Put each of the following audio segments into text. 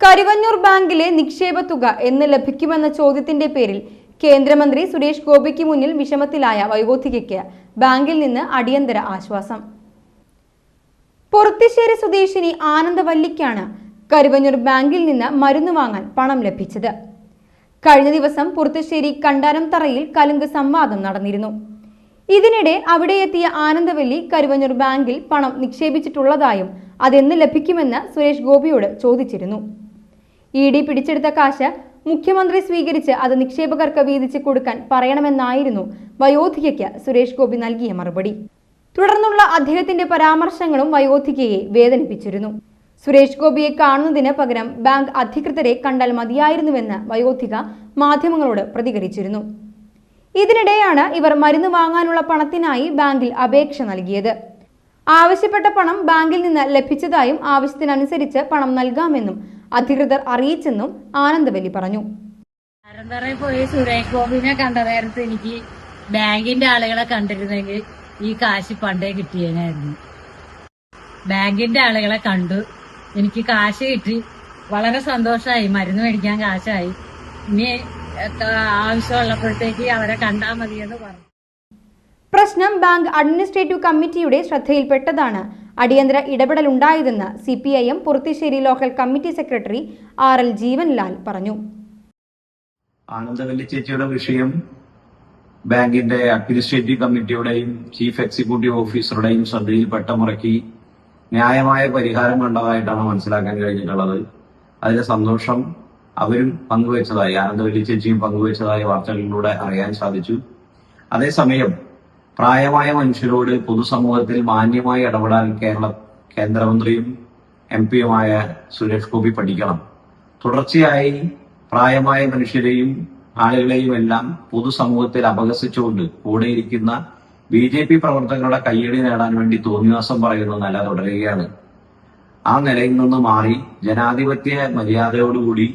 കരുവന്നൂർ ബാങ്കിലെ നിക്ഷേപ തുക എന്ന് ലഭിക്കുമെന്ന ചോദ്യത്തിന്റെ പേരിൽ കേന്ദ്രമന്ത്രി സുരേഷ് ഗോപിക്ക് മുന്നിൽ വിഷമത്തിലായ വയോധികയ്ക്ക് ബാങ്കിൽ നിന്ന് അടിയന്തര ആശ്വാസം. പൊറത്തിശ്ശേരി സ്വദേശിനി ആനന്ദവല്ലിക്കാണ് കരുവന്നൂർ ബാങ്കിൽ നിന്ന് മരുന്ന് വാങ്ങാൻ പണം ലഭിച്ചത്. കഴിഞ്ഞ ദിവസം പുറത്തുശ്ശേരി കണ്ടാരം തറയിൽ കലുങ്ക് സംവാദം നടന്നിരുന്നു. ഇതിനിടെ അവിടെ എത്തിയ ആനന്ദവല്ലി കരുവന്നൂർ ബാങ്കിൽ പണം നിക്ഷേപിച്ചിട്ടുള്ളതായും അതെന്ന് ലഭിക്കുമെന്ന് സുരേഷ് ഗോപിയോട് ചോദിച്ചിരുന്നു. ഇ ഡി പിടിച്ചെടുത്ത കാശ് മുഖ്യമന്ത്രി സ്വീകരിച്ച് അത് നിക്ഷേപകർക്ക് വീതിച്ച് കൊടുക്കാൻ പറയണമെന്നായിരുന്നു വയോധികയ്ക്ക് സുരേഷ് ഗോപി നൽകിയ മറുപടി. തുടർന്നുള്ള അദ്ദേഹത്തിന്റെ പരാമർശങ്ങളും വയോധികയെ വേദനിപ്പിച്ചിരുന്നു. സുരേഷ് ഗോപിയെ കാണുന്നതിന് പകരം ബാങ്ക് അധികൃതരെ കണ്ടാൽ മതിയായിരുന്നുവെന്ന് വയോധിക മാധ്യമങ്ങളോട് പ്രതികരിച്ചിരുന്നു. ഇതിനിടെയാണ് ഇവർ മരുന്ന് വാങ്ങാനുള്ള പണത്തിനായി ബാങ്കിൽ അപേക്ഷ നൽകിയത്. ആവശ്യപ്പെട്ട പണം ബാങ്കിൽ നിന്ന് ലഭിച്ചതായും ആവശ്യത്തിനനുസരിച്ച് പണം നൽകാമെന്നും അധികൃതർ അറിയിച്ചെന്നും ആനന്ദവല്ലി പറഞ്ഞു. പോയി സുരേഷ് ഗോപിനെ കണ്ട നേരത്ത് എനിക്ക് ബാങ്കിന്റെ ആളുകളെ കണ്ടിരുന്നെങ്കിൽ ഈ കാശ് പണ്ടേ കിട്ടിയേനായിരുന്നു. ബാങ്കിന്റെ ആളുകളെ കണ്ടു. എനിക്ക് കാശ് കിട്ടി. വളരെ സന്തോഷമായി മരുന്ന് മേടിക്കാൻ കാശായി. ഇനി ആവശ്യമുള്ളപ്പോഴത്തേക്ക് അവരെ കണ്ടാൽ മതിയെന്ന് പറഞ്ഞു. പ്രശ്നം ബാങ്ക് അഡ്മിനിസ്ട്രേറ്റീവ് കമ്മിറ്റിയുടെ ശ്രദ്ധയിൽപ്പെട്ടതാണ്. അടിയന്തര ഇടപെടലുണ്ടായതെന്ന് C P I M Purathissery local committee secretary R L Jeevanlal പറഞ്ഞു. ആനന്ദവല്ലി ചേച്ചിയുടെ വിഷയം ബാങ്കിന്റെ അഡ്മിനിസ്ട്രേറ്റീവ് കമ്മിറ്റിയുടെയും ചീഫ് എക്സിക്യൂട്ടീവ് ഓഫീസറുടെയും ശ്രദ്ധയിൽ പെട്ടമുറക്കി ന്യായമായ പരിഹാരം കണ്ടതായിട്ടാണ് മനസ്സിലാക്കാൻ കഴിഞ്ഞിട്ടുള്ളത്. അതിന്റെ സന്തോഷം അവരും പങ്കുവച്ചതായി ആനന്ദവല്ലി ചേച്ചിയും പങ്കുവച്ചതായി വാർത്തകളിലൂടെ അറിയാൻ സാധിച്ചു. അതേസമയം പ്രായമായ മനുഷ്യരോട് പൊതുസമൂഹത്തിൽ മാന്യമായി ഇടപെടാൻ കേരള കേന്ദ്രമന്ത്രിയും എം പിയുമായ സുരേഷ് ഗോപി പഠിക്കണം. തുടർച്ചയായി പ്രായമായ മനുഷ്യരെയും ആളുകളെയും എല്ലാം പൊതുസമൂഹത്തിൽ അപഹസിച്ചുകൊണ്ട് കൂടെയിരിക്കുന്ന ബി ജെ പി പ്രവർത്തകരുടെ കയ്യടി നേടാൻ വേണ്ടി തോന്നിവാസം പറയുന്ന നില തുടരുകയാണ്. ആ നിലയിൽ നിന്ന് മാറി ജനാധിപത്യ മര്യാദയോടുകൂടി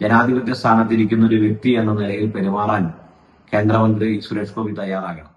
ജനാധിപത്യ സ്ഥാനത്തിരിക്കുന്ന ഒരു വ്യക്തി എന്ന നിലയിൽ പെരുമാറാൻ കേന്ദ്രമന്ത്രി സുരേഷ് ഗോപി തയ്യാറാകണം.